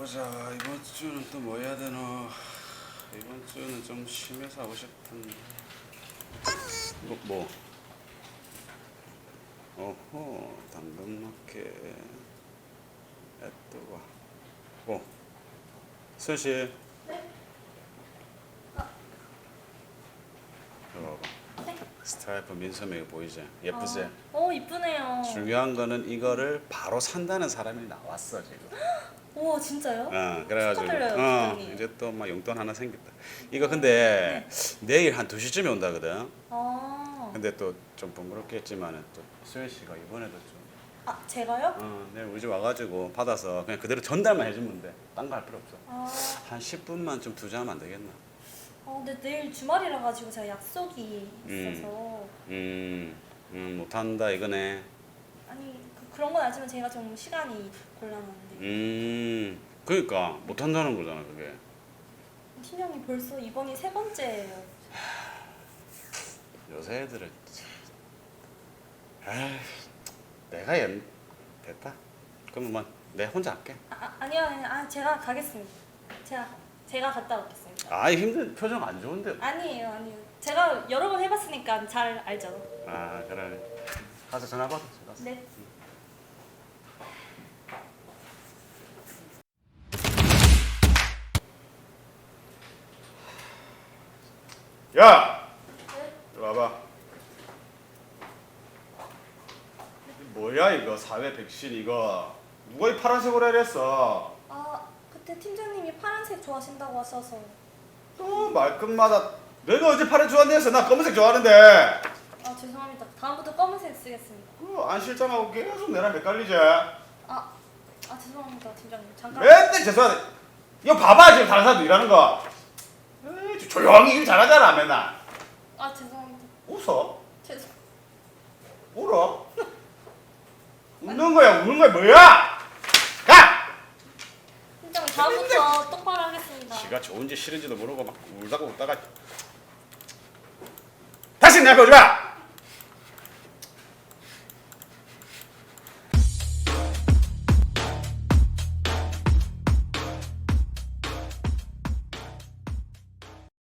보자 이번 주는 또 뭐 해야 되나 이번 주는 좀 쉬면서 하고 싶은 뭐 뭐? 어허 당근마켓 에뚜가 어 네? 이거 봐봐 네? 스트라이프 민소매 이거 보이지? 예쁘지? 아, 어 이쁘네요. 중요한 거는 이거를 바로 산다는 사람이 나왔어 지금 우와 진짜요? 어, 그래가지고 축하드려요, 어, 부장님. 이제 또 막 용돈 하나 생겼다. 이거 근데 내일 한 2시쯤에 온다거든. 아, 근데 또 좀 번거롭겠지만은 또 수현 씨가 이번에도 좀 아 제가요? 어, 내일 우리 집 와가지고 받아서 그냥 그대로 전달만 해주면 돼. 딴 거 할 필요 없어. 아, 한 10분만 좀 두자면 안 되겠나? 어, 근데 내일 주말이라 가지고 제가 약속이 음. 있어서 음, 음 못한다 이거네. 아니 그, 그런 건 알지만 제가 좀 시간이 곤란한데 음, 그러니까 못 한다는 거잖아 그게. 팀장님 벌써 이번이 세 번째예요. 요새 애들은 에이, 내가 옛 됐다. 그러면 뭐내 혼자 할게. 아, 아 아니요 아니요 아 제가 가겠습니다. 제가 제가 갔다 오겠습니다. 아 힘든 표정 안 좋은데. 아니에요 아니에요. 제가 여러 번 해봤으니까 잘 알죠. 아 그래. 가서 전화 받아. 가서. 네. 야, 네. 이리 와봐. 이게 뭐야 이거 사회 백신 이거 누가 이 파란색으로 해랬어? 아 그때 팀장님이 파란색 좋아하신다고 하셔서 또 말끝마다 내가 어제 파란 좋아한다 했어. 나 검은색 좋아하는데. 아 죄송합니다. 다음부터 검은색 쓰겠습니다. 그안 실장하고 계속 내랑 헷갈리지. 아, 아 죄송합니다 팀장님 잠깐. 맨날 죄송하다. 이거 봐봐 지금 다른 사람도 일하는 거. 조용히 일 잘하잖아 맨날. 아 죄송합니다. 웃어? 죄송. 울어? 웃는 거야 우는 거야 뭐야? 가! 팀장님 다음부터 똑바로 하겠습니다. 지가 좋은지 싫은지도 모르고 막 울다가 웃다가 다시 내 앞에 오지 마!